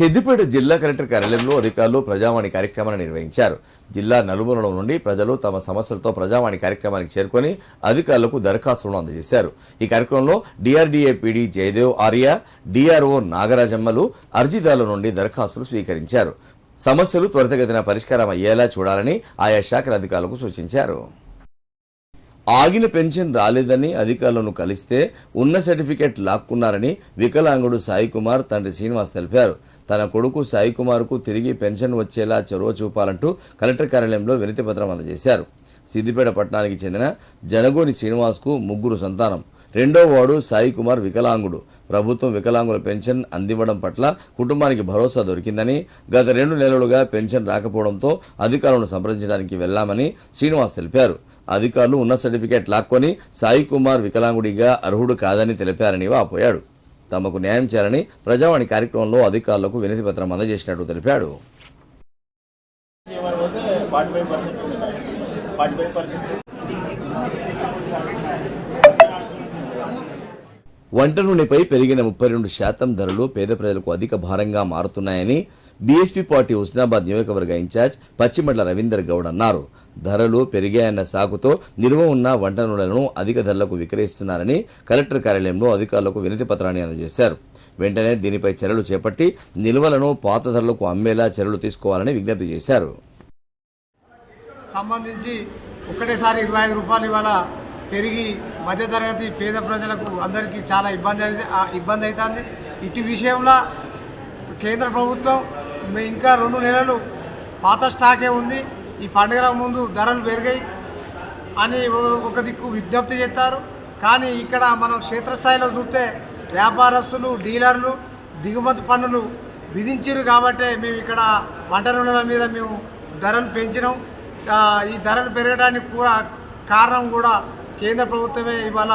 సిద్దిపేట జిల్లా కలెక్టర్ కార్యాలయంలో అధికారులు ప్రజావాణి కార్యక్రమాన్ని నిర్వహించారు. జిల్లా నలుమూలల నుండి ప్రజలు తమ సమస్యలతో ప్రజావాణి కార్యక్రమానికి చేరుకొని అధికారులకు దరఖాస్తులను అందజేశారు. ఈ కార్యక్రమంలో DRDA PD Jayadev Arya DRO నాగరాజమ్మలు అర్జీదారుల నుండి దరఖాస్తులు స్వీకరించారు. సమస్యలు త్వరితగతిన పరిష్కారం అయ్యేలా చూడాలని ఆయా శాఖల అధికారులకు సూచించారు. ఆగిన పెన్షన్ రాలేదని అధికారులను కలిస్తే ఉన్న సర్టిఫికెట్ లాక్కున్నారని వికలాంగుడు సాయి కుమార్ తండ్రి శ్రీనివాస్ తెలిపారు. తన కొడుకు సాయి కుమార్కు తిరిగి పెన్షన్ వచ్చేలా చొరవ చూపాలంటూ కలెక్టర్ కార్యాలయంలో వినతి పత్రం అందజేశారు. సిద్దిపేట పట్టణానికి చెందిన జనగోని శ్రీనివాస్కు ముగ్గురు సంతానం. రెండో వాడు సాయి కుమార్ వికలాంగుడు. ప్రభుత్వం వికలాంగుల పెన్షన్ అందివ్వడం పట్ల కుటుంబానికి భరోసా దొరికిందని గత రెండు నెలలుగా పెన్షన్ రాకపోవడంతో అధికారులను సంప్రదించడానికి వెళ్ళామని శ్రీనివాస్ తెలిపారు. అధికారులు ఉన్న సర్టిఫికేట్ లాక్కొని సాయి కుమార్ వికలాంగుడిగా అర్హుడు కాదని తెలిపారని వాపోయాడు. తమకు న్యాయం చేయాలని ప్రజావాణి కార్యక్రమంలో అధికారులకు వినతి పత్రం అందజేసినట్టు తెలిపాడు. వంట నూనెపై పెరిగిన ముప్పై రెండు శాతం ధరలు పేద ప్రజలకు అధిక భారంగా మారుతున్నాయని బీఎస్పీ పార్టీ హుస్నాబాద్ నియోజకవర్గ ఇన్ఛార్జ్ పచ్చిమండల రవీందర్ గౌడ్ అన్నారు. ధరలు పెరిగాయన్న సాకుతో నిల్వ ఉన్న వంట నూనెలను అధిక ధరలకు విక్రయిస్తున్నారని కలెక్టర్ కార్యాలయంలో అధికారులకు వినతి పత్రాన్ని అందజేశారు. వెంటనే దీనిపై చర్యలు చేపట్టి నిల్వలను పాత ధరలకు అమ్మేలా చర్యలు తీసుకోవాలని విజ్ఞప్తి చేశారు. సంబంధించి ఒకటేసారి ఇరవై ఐదు రూపాయలు ఇవాళ పెరిగి మధ్యతరగతి పేద ప్రజలకు అందరికీ చాలా ఇబ్బంది ఇబ్బంది అవుతుంది. ఇటు విషయంలో కేంద్ర ప్రభుత్వం ఇంకా రెండు నెలలు పాత స్టాకే ఉంది. ఈ పండుగల ముందు ధరలు పెరిగాయి అని ఒక దిక్కు విజ్ఞప్తి చేస్తారు. కానీ ఇక్కడ మనం క్షేత్రస్థాయిలో చూస్తే వ్యాపారస్తులు డీలర్లు దిగుమతి పన్నులు విధించారు కాబట్టే మేము ఇక్కడ వంట మీద మేము ధరలు పెంచినాం. ఈ ధరలు పెరగడానికి కూడా కారణం కూడా కేంద్ర ప్రభుత్వమే ఇవాళ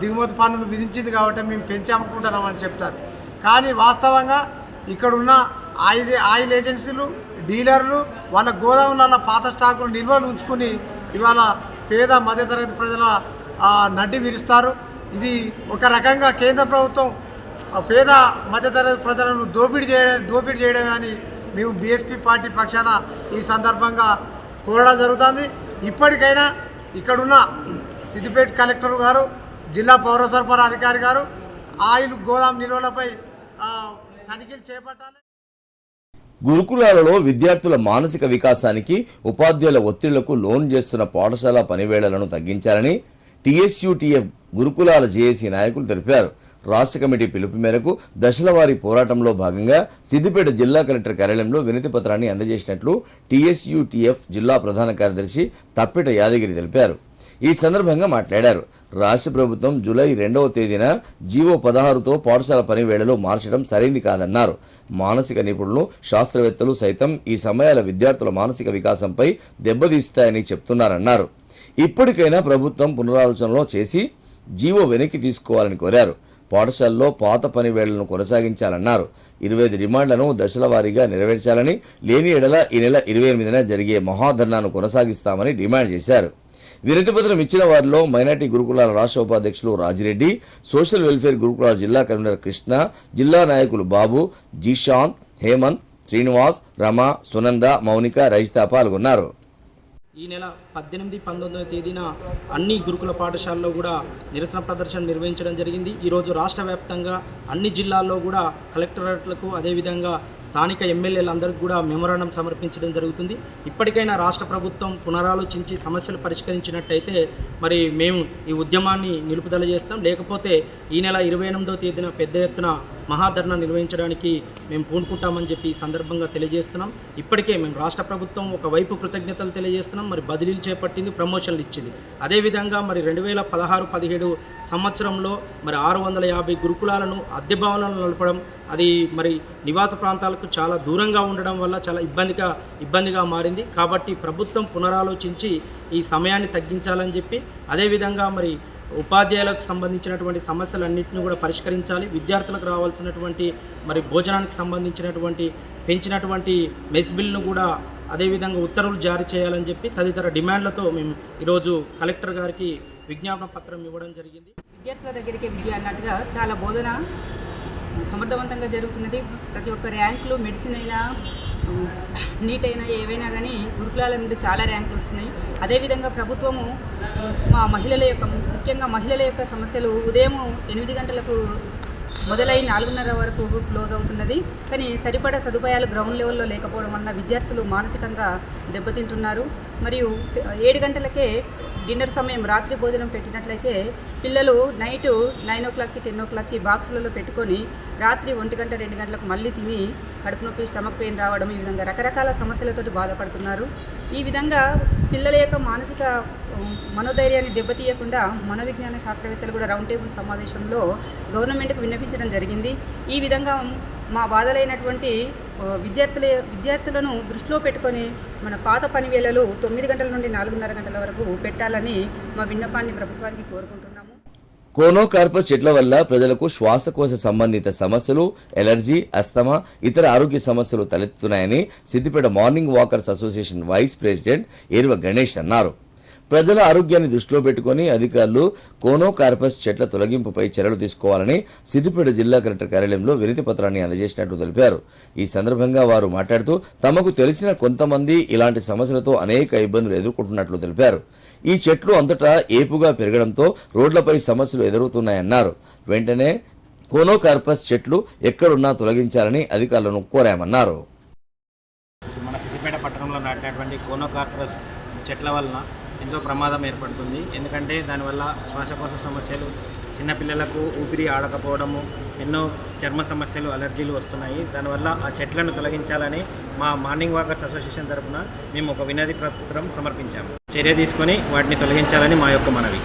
దిగుమతి పన్నులు విధించింది కాబట్టి మేము పెంచామనుకుంటున్నామని చెప్తారు. కానీ వాస్తవంగా ఇక్కడున్న ఆయిల్ ఆయిల్ ఏజెన్సీలు డీలర్లు వాళ్ళ గోదాములలో పాత స్టాకులు నిల్వలు ఉంచుకుని ఇవాళ పేద మధ్యతరగతి ప్రజల నడ్డి విరుస్తారు. ఇది ఒక రకంగా కేంద్ర ప్రభుత్వం పేద మధ్యతరగతి ప్రజలను దోపిడీ చేయడం దోపిడీ చేయడమే అని మేము బీఎస్పీ పార్టీ పక్షాన ఈ సందర్భంగా కోరడం జరుగుతుంది. ఇప్పటికైనా ఇక్కడున్న సిద్దిపేట కలెక్టర్ గారు జిల్లా పౌర సరఫరా అధికారి గారు ఆయిల్ గోదాం నిల్వలపై తనిఖీలు చేపట్టాలి. గురుకులాలలో విద్యార్థుల మానసిక వికాసానికి ఉపాధ్యాయుల ఒత్తిళ్ళకు లోన్ చేస్తున్న పాఠశాల పనివేళలను తగ్గించాలని టీఎస్యూటీఎఫ్ గురుకులాల జేఏసీ నాయకులు తెలిపారు. రాష్ట్ర కమిటీ పిలుపు మేరకు దశలవారీ పోరాటంలో భాగంగా సిద్దిపేట జిల్లా కలెక్టర్ కార్యాలయంలో వినతి పత్రాన్ని అందజేసినట్లు టీఎస్యూటీఎఫ్ జిల్లా ప్రధాన కార్యదర్శి తప్పిట యాదగిరి తెలిపారు. ఈ సందర్భంగా మాట్లాడారు. రాష్ట్ర ప్రభుత్వం జూలై రెండవ తేదీన జీవో పదహారుతో పాఠశాల పనివేళలు మార్చడం సరైంది కాదన్నారు. మానసిక నిపుణులు శాస్త్రవేత్తలు సైతం ఈ సమయాల విద్యార్థుల మానసిక వికాసంపై దెబ్బతీస్తాయని చెప్తున్నారన్నారు. ఇప్పటికైనా ప్రభుత్వం పునరాలోచనలో చేసి జీవో వెనక్కి తీసుకోవాలని కోరారు. పాఠశాలలో పాత పని వేళ్ళను కొనసాగించాలన్నారు. ఇరవై ఐదు డిమాండ్లను దశల వారీగా నెరవేర్చాలని లేని ఎడల ఈ నెల ఇరవై ఎనిమిదిన జరిగే మహాధర్నాను కొనసాగిస్తామని డిమాండ్ చేశారు. వినతిపత్రం ఇచ్చిన వారిలో మైనార్టీ గురుకులాల రాష్ట్ర ఉపాధ్యక్షులు రాజిరెడ్డి సోషల్ వెల్ఫేర్ గురుకులాల జిల్లా కన్వీనర్ కృష్ణ జిల్లా నాయకులు బాబు జీశాంత్ హేమంత్ శ్రీనివాస్ రమ సునంద మౌనిక రజిత పాల్గొన్నారు. ఈ నెల పద్దెనిమిది పంతొమ్మిదవ తేదీన అన్ని గురుకుల పాఠశాలలో కూడా నిరసన ప్రదర్శన నిర్వహించడం జరిగింది. ఈరోజు రాష్ట్ర వ్యాప్తంగా అన్ని జిల్లాల్లో కూడా కలెక్టరేట్లకు అదేవిధంగా స్థానిక ఎమ్మెల్యేలందరికీ కూడా మెమోరాండం సమర్పించడం జరుగుతుంది. ఇప్పటికైనా రాష్ట్ర ప్రభుత్వం పునరాలోచించి సమస్యలు పరిష్కరించినట్టయితే మరి మేము ఈ ఉద్యమాన్ని నిలుపుదల చేస్తాం. లేకపోతే ఈ నెల ఇరవై ఎనిమిదవ తేదీన పెద్ద ఎత్తున మహాధర్నా నిర్వహించడానికి మేము పూనుకుంటామని చెప్పి ఈ సందర్భంగా తెలియజేస్తున్నాం. ఇప్పటికే మేము రాష్ట్ర ప్రభుత్వం ఒకవైపు కృతజ్ఞతలు తెలియజేస్తున్నాం. మరి బదిలీలు చేపట్టింది ప్రమోషన్లు ఇచ్చింది. అదేవిధంగా మరి రెండు వేల పదహారు పదిహేడు సంవత్సరంలో మరి ఆరు వందల యాభై గురుకులాలను అద్దె భవనాలను నడపడం అది మరి నివాస ప్రాంతాలకు చాలా దూరంగా ఉండడం వల్ల చాలా ఇబ్బందిగా ఇబ్బందిగా మారింది. కాబట్టి ప్రభుత్వం పునరాలోచించి ఈ సమయాన్ని తగ్గించాలని చెప్పి అదేవిధంగా మరి ఉపాధ్యాయులకు సంబంధించినటువంటి సమస్యలన్నింటినీ కూడా పరిష్కరించాలి. విద్యార్థులకు రావాల్సినటువంటి మరి భోజనానికి సంబంధించినటువంటి పెంచినటువంటి మెస్ బిల్ను కూడా అదేవిధంగా ఉత్తర్వులు జారీ చేయాలని చెప్పి తదితర డిమాండ్లతో మేము ఈరోజు కలెక్టర్ గారికి విజ్ఞాపన పత్రం ఇవ్వడం జరిగింది. విద్యార్థుల దగ్గరికి విద్య అన్నట్టుగా చాలా బోధన సమర్థవంతంగా జరుగుతున్నది. ప్రతి ఒక్క ర్యాంకులు మెడిసిన్ అయినా నీట్ అయినా ఏవైనా కానీ గురుకులాల నుండి చాలా ర్యాంకులు వస్తున్నాయి. అదేవిధంగా ప్రభుత్వము మా మహిళల యొక్క ముఖ్యంగా మహిళల యొక్క సమస్యలు ఉదయం ఎనిమిది గంటలకు మొదలై నాలుగున్నర వరకు క్లోజ్ అవుతున్నది. కానీ సరిపడా సదుపాయాలు గ్రౌండ్ లెవెల్లో లేకపోవడం వలన విద్యార్థులు మానసికంగా దెబ్బతింటున్నారు. మరియు ఏడు గంటలకే డిన్నర్ సమయం రాత్రి భోజనం పెట్టినట్లయితే పిల్లలు నైట్ నైన్ ఓ క్లాక్కి టెన్ ఓ క్లాక్కి బాక్సులలో పెట్టుకొని రాత్రి ఒంటి గంట రెండు గంటలకు మళ్ళీ తిని కడుపు నొప్పి స్టమక్ పెయిన్ రావడం ఈ విధంగా రకరకాల సమస్యలతోటి బాధపడుతున్నారు. ఈ విధంగా పిల్లల యొక్క మానసిక మనోధైర్యాన్ని దెబ్బతీయకుండా మనోవిజ్ఞాన శాస్త్రవేత్తలు కూడా రౌండ్ టేబుల్ సమావేశంలో గవర్నమెంట్కు విన్నపించడం జరిగింది. ఈ విధంగా మా బాధలైనటువంటి విద్యార్థుల విద్యార్థులను దృష్టిలో పెట్టుకొని మన పాత పని వేళలు తొమ్మిది గంటల నుండి నాలుగున్నర గంటల వరకు పెట్టాలని మా విన్నపాన్ని ప్రభుత్వానికి కోరుకుంటున్నాం. కోనోకార్పస్ చెట్ల వల్ల ప్రజలకు శ్వాసకోశ సంబంధిత సమస్యలు ఎలర్జీ అస్తమా ఇతర ఆరోగ్య సమస్యలు తలెత్తుతున్నాయని Siddipet morning walkers association vice president Eruva Ganesh అన్నారు. ప్రజల ఆరోగ్యాన్ని దృష్టిలో పెట్టుకుని అధికారులు కోనోకార్పస్ చెట్ల తొలగింపుపై చర్యలు తీసుకోవాలని సిద్దిపేట జిల్లా కలెక్టర్ కార్యాలయంలో వినతి పత్రాన్ని అందజేసినట్లు తెలిపారు. ఈ సందర్భంగా వారు మాట్లాడుతూ తమకు తెలిసిన కొంతమంది ఇలాంటి సమస్యలతో అనేక ఇబ్బందులు ఎదుర్కొంటున్నట్లు తెలిపారు. ఈ చెట్లు అంతటా ఏపుగా పెరగడంతో రోడ్లపై సమస్యలు ఎదురవుతున్నాయన్నారు. వెంటనే కోనోకార్పస్ చెట్లు ఎక్కడున్నా తొలగించాలని అధికారులను కోరామన్నారు. మన సిద్దిపేట పట్టణంలో నాటినటువంటి కోనోకార్పస్ చెట్ల వలన ఎంతో ప్రమాదం ఏర్పడుతుంది. ఎందుకంటే దానివల్ల శ్వాసకోశ సమస్యలు చిన్నపిల్లలకు ఊపిరి ఆడకపోవడము ఎన్నో చర్మ సమస్యలు అలర్జీలు వస్తున్నాయి. దానివల్ల ఆ చెట్లను తొలగించాలని మా మార్నింగ్ వాకర్స్ అసోసియేషన్ తరఫున మేము ఒక వినతి పత్రం సమర్పించాము. చర్య తీసుకొని వాటిని తొలగించాలని మా యొక్క మనవి.